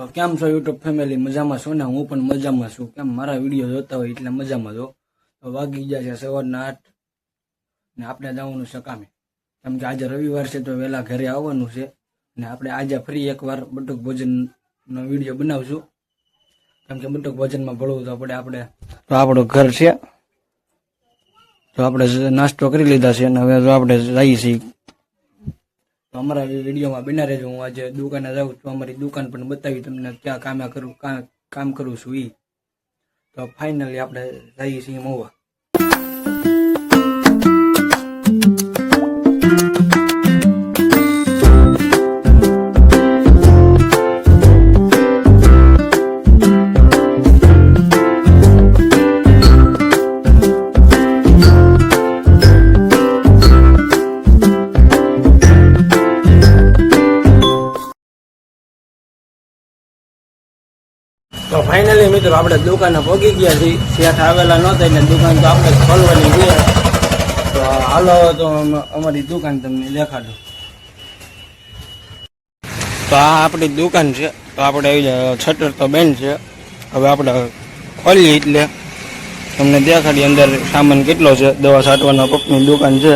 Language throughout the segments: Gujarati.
તો કેમ છો યુટ્યુબ ફેમિલી? મજામાં છો ને? હું પણ મજામાં છું. કેમ? મારા વીડિયો જોતા હોય એટલે મજામાં જો. તો વાગી ગયા છે સવારના આઠ ને આપણે જવાનું છે કામે. કેમ કે આજે રવિવાર છે તો વહેલા ઘરે આવવાનું છે. ને આપણે આજે ફરી એકવાર બટુક ભોજનનો વીડિયો બનાવશું. કેમ કે બટુક ભોજનમાં ભળવું તો આપણે આપણે. તો આપણું ઘર છે. તો આપણે નાસ્તો કરી લીધા છે અને હવે તો આપણે જઈએ છીએ તો અમારા વિડીયોમાં બેના રહેજો હું આજે દુકાને જાઉં છું. અમારી દુકાન પણ બતાવી તમને ક્યાં કામે કરું કામ કરું છું એ તો ફાઇનલી આપણે જઈએ છીએ મોવા. મિત્રો, આપણે દુકાને પહોંચી ગયા છીએ. શેઠ આવેલા નહોતા એટલે દુકાન તો આપણે ખોલવાની છે. તો હાલો, તો અમારી દુકાન તમને દેખાડું. તો આ આપણી દુકાન છે. તો આપણે છટર તો બેન છે. હવે આપણે ખોલીએ એટલે તમને દેખાડી અંદર સામાન કેટલો છે. દવા છાંટવાના પપની દુકાન છે.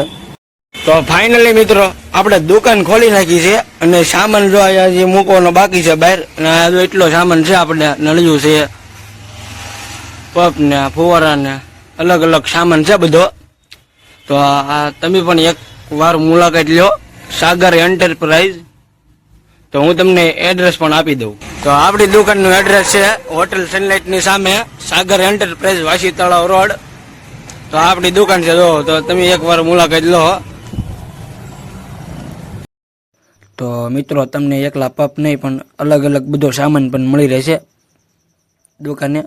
તો ફાઇનલી મિત્રો, આપણે દુકાન ખોલી નાખી છે અને સામાન જો અહીંયા મૂકવાનો બાકી છે બહાર, અને એટલો સામાન છે આપણે નળિયું છે. પપ ને ફુવારા ને અલગ અલગ સામાન છે બધો. તો આ તમે પણ એક વાર મુલાકાત લ્યો, સાગર એન્ટરપ્રાઇઝ. તો હું તમને એડ્રેસ પણ આપી દઉં. તો આપણી દુકાનનું એડ્રેસ છે હોટલ સનલાઇટની સામે, સાગર એન્ટરપ્રાઇઝ વાસી તળાવ રોડ. તો આપણી દુકાન છે, જો, તો તમે એકવાર મુલાકાત લો. તો મિત્રો, તમને એકલા પપ નહીં, પણ અલગ અલગ બધો સામાન પણ મળી રહેશે દુકાને.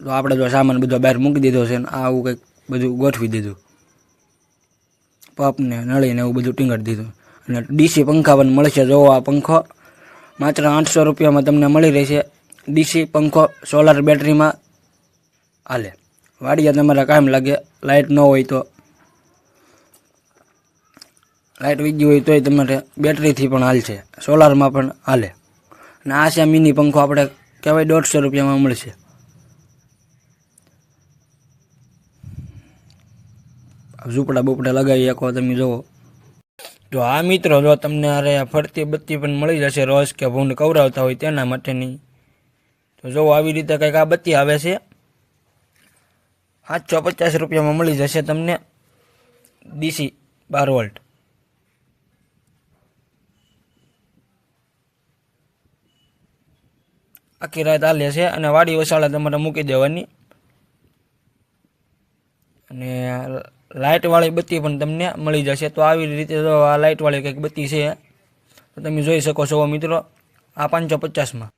તો આપણે જો સામાન બધો બહાર મૂકી દીધો છે ને આવું કંઈક બધું ગોઠવી દીધું. પપને, નળીને એવું બધું ટીંગડી દીધું. અને ડીસી પંખા પણ મળશે જોવો આ પંખો માત્ર આઠસો રૂપિયામાં તમને મળી રહેશે. ડીસી પંખો સોલાર બેટરીમાં હાલે. વાડિયા તમારે કામ લાગે લાઇટ ન હોય તો. લાઇટ વીજી હોય તોય તમારે બેટરીથી પણ હાલશે. સોલારમાં પણ હાલે. અને આ છે મિની પંખો આપણે કહેવાય દોઢસો રૂપિયામાં મળશે. ઝૂંપડા બુપડા લગાવી શકો તમે જુઓ. તો આ મિત્રો જો તમને અરે ફરતી બત્તી પણ મળી જશે રોજ કે ભૂંડ કવરાવતા હોય તેના માટેની. તો જો આવી રીતે કંઈક આ બત્તી આવે છે. સાતસો પચાસ રૂપિયામાં મળી જશે તમને ડીસી બાર વોલ્ટ. આખી રાત હાલે છે અને વાડી વસાળા તમારે મૂકી દેવાની. અને લાઇટવાળી બત્તી પણ તમને મળી જશે. તો આવી રીતે જો આ લાઇટવાળી કંઈક બત્તી છે, તો તમે જોઈ શકો છો મિત્રો, આ પાંચસો પચાસમાં.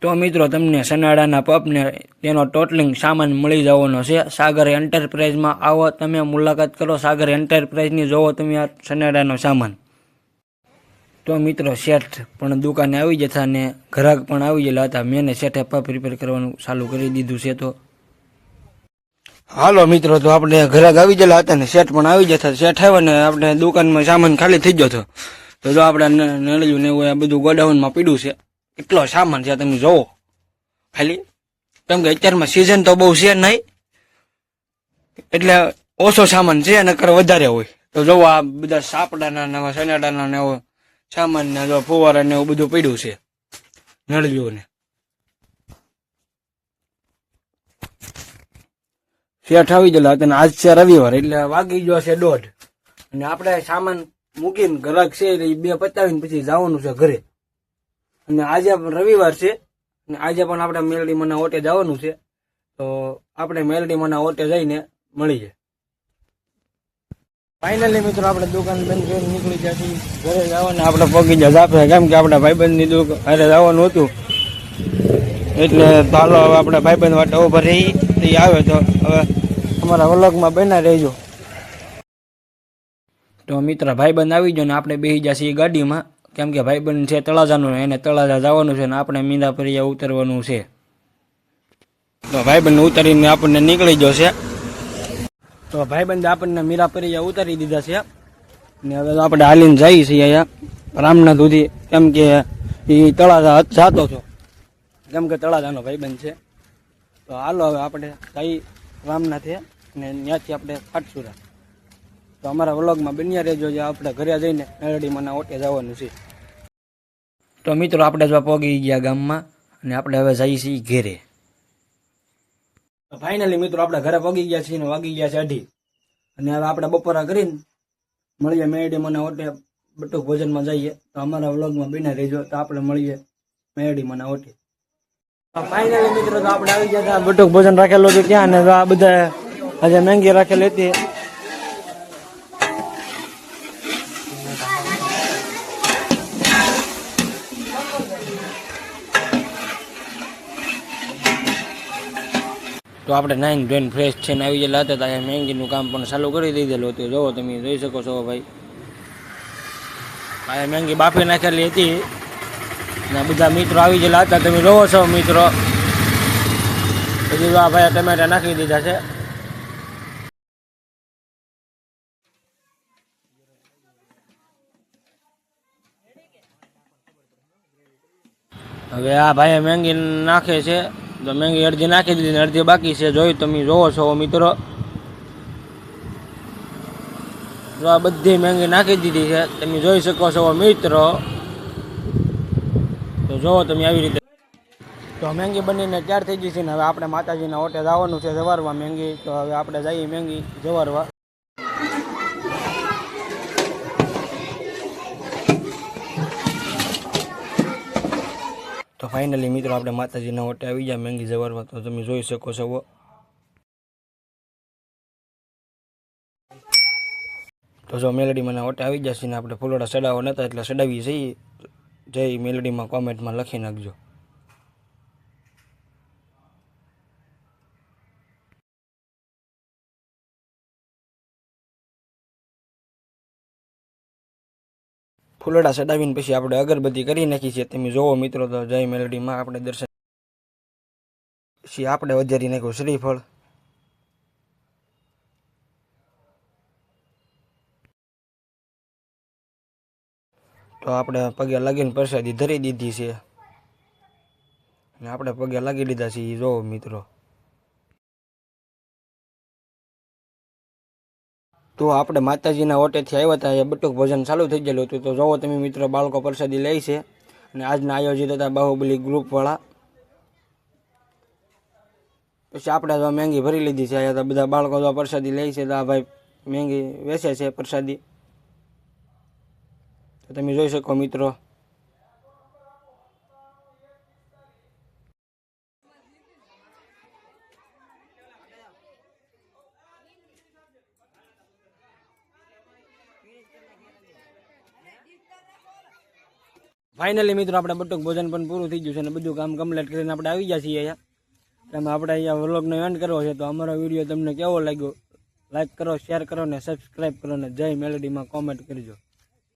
તો મિત્રો, તમને સનાડાના પપને તેનો ટોટલિંગ સામાન મળી જવાનો છે. સાગર એન્ટરપ્રાઇઝમાં આવો, તમે મુલાકાત કરો. સાગર એન્ટરપ્રાઇઝની જોવો તમે આ સનાડાનો સામાન. તો મિત્રો, શેઠ પણ દુકાને આવી જતા ને ઘરાક પણ આવી ગયેલા હતા. મેં શેઠે પપ રિપેર કરવાનું ચાલુ કરી દીધું છે તો હાલો મિત્રો, તો આપણે ઘરે આવી ગયેલા હતા ને શેઠ પણ આવી જતા. શેઠ આવ્યો ને આપણે દુકાનમાં સામાન ખાલી થઈ ગયો તો જો આપણે નળિયું ને એવું બધું ગોડાઉનમાં પીડ્યું છે, એટલો સામાન છે, તમે જોવો. ખાલી, કેમ કે અત્યારમાં સિઝન તો બહુ છે નહીં, એટલે ઓછો સામાન છે અને કર વધારે હોય. તો જોવો આ બધા સાપડાના ને સનાડાના ને એવો સામાન ને જો ફુવારા ને એવું બધું પીડ્યું છે, નળિયું ને. શેઠ આવી ગયેલા હતા આજ છે રવિવાર, એટલે વાગી ગયો છે દોઢ. અને આપણે સામાન મૂકીને ગ્રાહક છે ઈ બે પતાવીને પછી જવાનું છે ઘરે. અને આજે રવિવાર છે, અને આજે પણ આપણે મેલડી મના ઓટે જવાનું છે. તો આપણે મેલડી મના ઓટે જઈને મળીએ ફાઇનલી મિત્રો, આપણે દુકાન બંધ કરીને નીકળી જતી ઘરે જવાના આપણે પગી જ આપે કેમ કે આપણા ભાઈબંધની દુકાન અરે જવાનું હતું. એટલે ચાલો હવે આપણે ભાઈબંધ માટે ઊભા રહી આવે તો હવે અમારા વલગમાં બના રહેજો. તો મિત્ર ભાઈબંધ આવી ગયો ને આપણે બેસી જશે ગાડીમાં. કેમ કે ભાઈબંધ છે તળાજાનું એને તળાજા જવાનું છે ને આપણે મીંદાપરિયા ઉતરવાનું છે. તો ભાઈબંધ ઉતરીને આપણને નીકળી ગયો છે. તો ભાઈબંધ આપણને મીરાપરિયા ઉતારી દીધા છે. ને હવે આપણે હાલીને જઈએ છીએ અહીંયા રામનાથ સુધી. કેમ કે એ તળાજા જાતો છો કેમ કે તળાજાનો ભાઈબંધ છે. તો હાલો હવે આપણે જઈ રામનાથે. અને ત્યાંથી આપણે ખાટસુરા તો અમારા વ્લોગમાં બન્યા રહેજો, જે આપણે ઘરે જઈને મેલડીમાંના ઓટે જવાનું છે. તો મિત્રો, આપણે જો પહોંચી ગયા ગામમાં અને આપણે હવે જઈએ છીએ ઘેરે. ફાઇનલી મિત્રો, આપણે ઘરે પગી ગયા છીએ વાગી ગયા છે અઢી. અને હવે આપણે બપોરા કરીને મળીએ મેરડી મને ઓટે, બટુક ભોજનમાં જઈએ. તો અમારા વ્લોગમાં બિના રહેજો, તો આપણે મળીએ મેરડી મને ઓટે ફાઇનલી મિત્રો, તો આપણે આવી ગયા બટુક ભોજન રાખેલું હતું ત્યાં અને આ બધા આજે મેંગી રાખેલી હતી તો આપણે નાઈન ધોઈને ફ્રેશ છે ને આવી ગયેલા હતા ત્યાં મહેંગીનું કામ પણ ચાલુ કરી દીધેલું હતું. જોવો તમે જોઈ શકો છો ભાઈ. અહીંયા મેંગી બાફી નાખેલી હતી. ને બધા મિત્રો આવી ગયેલા હતા. તમે જોવો છો મિત્રો. પછી આ ભાઈ ટમેટા નાખી દીધા છે. હવે આ ભાઈ મેંગી નાખે છે. તો મેંગી અડધી નાખી દીધી ને અડધી બાકી છે. જોયું તમે, જોવો છો મિત્રો. જો આ બધી મેંગી નાખી દીધી છે, તમે જોઈ શકો છો મિત્રો. તો જોવો તમે આવી રીતે. તો મેંગી બનીને તૈયાર થઈ ગઈ છે ને હવે આપણે માતાજીના હોટે જવાનું છે જવારવા મેંગી. તો હવે આપણે જઈએ મેંગી જવારવા. તો ફાઇનલી મિત્રો આપણે માતાજીના ઓટે આવી ગયા, મેંગી જવારમાં. તો તમે જોઈ શકો છો તો જો મેલડીમાં ના ઓટે આવી જશે ને આપણે ફૂલોડા ચડાવવા નતા એટલે ચડાવી જઈએ જઈ મેલડીમાં કોમેન્ટમાં લખી નાખજો. ફૂલડા ચડાવીને પછી આપણે અગરબત્તી કરી નાખી છે. તમે જોવો મિત્રો તો જય મેલડીમાં આપણે દર્શન પછી આપણે વધારી નાખ્યું શ્રીફળ. તો આપણે પગે લાગીને પ્રસાદી ધરી દીધી છે. અને આપણે પગે લાગી લીધા છીએ. જોવો મિત્રો. તો આપણે માતાજીના ઓટેથી આવ્યા હતા એ બટુક ભોજન ચાલુ થઈ ગયેલું હતું. તો જોવો તમે મિત્રો, બાળકો પ્રસાદી લે છે અને આજના આયોજિત હતા બાહુબલી ગ્રુપવાળા પછી આપણે તો મેંગી ભરી લીધી છે, અહીંયા બધા બાળકો તો પ્રસાદી લે છે. તો આ ભાઈ મેંગી વેચે છે પ્રસાદી. તો તમે જોઈ શકો મિત્રો ફાઇનલી મિત્રો, આપણે બટુક ભોજન પણ પૂરું થઈ ગયું છે અને બધું કામ કમ્પ્લીટ કરીને આપણે આવી ગયા છીએ અહીંયા. તમે આપણે અહીંયા વ્લોગનો એન્ડ કરવો છે, તો અમારો વીડિયો તમને કેવો લાગ્યો? લાઈક કરો શેર કરો ને સબસ્ક્રાઈબ કરો ને જય મેલેડીમાં કોમેન્ટ કરજો.